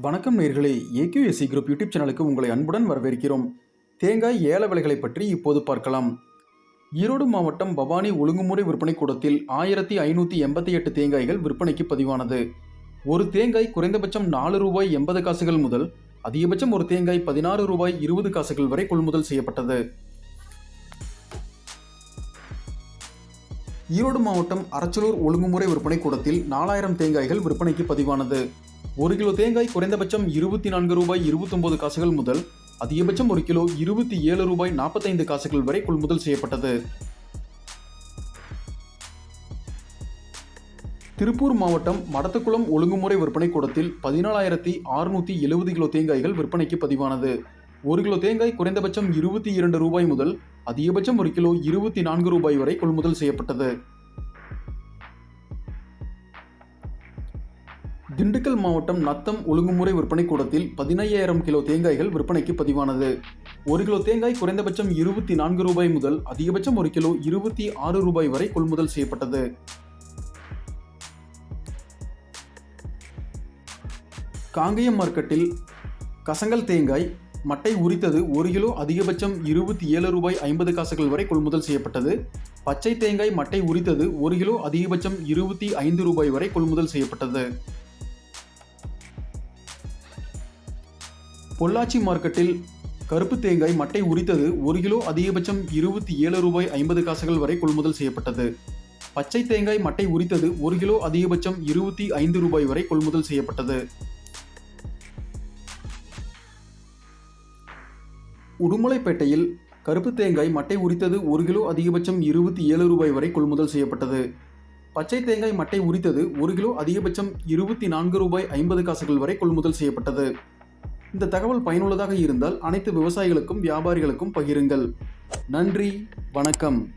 வணக்கம் நேர்களே. AQSC group YouTube சேனலுக்கு உங்களை அன்புடன் வரவேற்கிறோம். தேங்காய் ஏல விலைகளை பற்றி இப்போது பார்க்கலாம். ஈரோடு மாவட்டம் பவானி ஒழுங்குமுறை விற்பனை கூடத்தில் ஆயிரத்தி ஐநூற்றி எண்பத்தி எட்டு தேங்காய்கள் விற்பனைக்கு பதிவானது. ஒரு தேங்காய் குறைந்தபட்சம் நாலு ரூபாய் எண்பது காசுகள் முதல் அதிகபட்சம் ஒரு தேங்காய் பதினாறு ரூபாய் இருபது காசுகள் வரை கொள்முதல் செய்யப்பட்டது. ஈரோடு மாவட்டம் அரச்சலூர் ஒழுங்குமுறை விற்பனை கூடத்தில் நாலாயிரம் தேங்காய்கள் விற்பனைக்கு பதிவானது. ஒரு கிலோ தேங்காய் குறைந்தபட்சம் இருபத்தி நான்கு ரூபாய் இருபத்தொன்பது காசுகள் முதல் அதிகபட்சம் ஒரு கிலோ இருபத்தி ஏழு ரூபாய் நாற்பத்தைந்து காசுகள் வரை கொள்முதல் செய்யப்பட்டது. திருப்பூர் மாவட்டம் மடத்துக்குளம் ஒழுங்குமுறை விற்பனை கூடத்தில் பதினாலாயிரத்தி அறுநூற்றி எழுபது கிலோ தேங்காய்கள் விற்பனைக்கு பதிவானது. ஒரு கிலோ தேங்காய் குறைந்தபட்சம் இருபத்தி இரண்டு ரூபாய் முதல் அதிகபட்சம் ஒரு கிலோ இருபத்தி நான்கு ரூபாய் வரை கொள்முதல் செய்யப்பட்டது. திண்டுக்கல் மாவட்டம் நத்தம் ஒழுங்குமுறை விற்பனை கூடத்தில் பதினையாயிரம் கிலோ தேங்காய்கள் விற்பனைக்கு பதிவானது. ஒரு கிலோ தேங்காய் குறைந்தபட்சம் இருபத்தி நான்கு ரூபாய் முதல் அதிகபட்சம் ஒரு கிலோ இருபத்தி ஆறு ரூபாய் வரை கொள்முதல் செய்யப்பட்டது. காங்கேயம் மார்க்கெட்டில் கசங்கல் தேங்காய் மட்டை உரித்தது ஒரு கிலோ அதிகபட்சம் இருபத்தி ஏழு ரூபாய் ஐம்பது காசுகள் வரை கொள்முதல் செய்யப்பட்டது. பச்சை தேங்காய் மட்டை உரித்தது ஒரு கிலோ அதிகபட்சம் இருபத்தி ஐந்து ரூபாய் வரை கொள்முதல் செய்யப்பட்டது. பொள்ளாச்சி மார்க்கெட்டில் கருப்பு தேங்காய் மட்டை உரித்தது ஒரு கிலோ அதிகபட்சம் இருபத்தி ஏழு ரூபாய் ஐம்பது காசுகள் வரை கொள்முதல் செய்யப்பட்டது. பச்சை தேங்காய் மட்டை உரித்தது ஒரு கிலோ அதிகபட்சம் இருபத்தி ஐந்து ரூபாய் வரை கொள்முதல் செய்யப்பட்டது. உடுமலைப்பேட்டையில் கருப்பு தேங்காய் மட்டை உரித்தது ஒரு கிலோ அதிகபட்சம் இருபத்தி ஏழு ரூபாய் வரை கொள்முதல் செய்யப்பட்டது. பச்சை தேங்காய் மட்டை உரித்தது ஒரு கிலோ அதிகபட்சம் இருபத்தி நான்கு ரூபாய் ஐம்பது காசுகள் வரை கொள்முதல் செய்யப்பட்டது. இந்த தகவல் பயனுள்ளதாக இருந்தால் அனைத்து விவசாயிகளுக்கும் வியாபாரிகளுக்கும் பகிருங்கள். நன்றி வணக்கம்.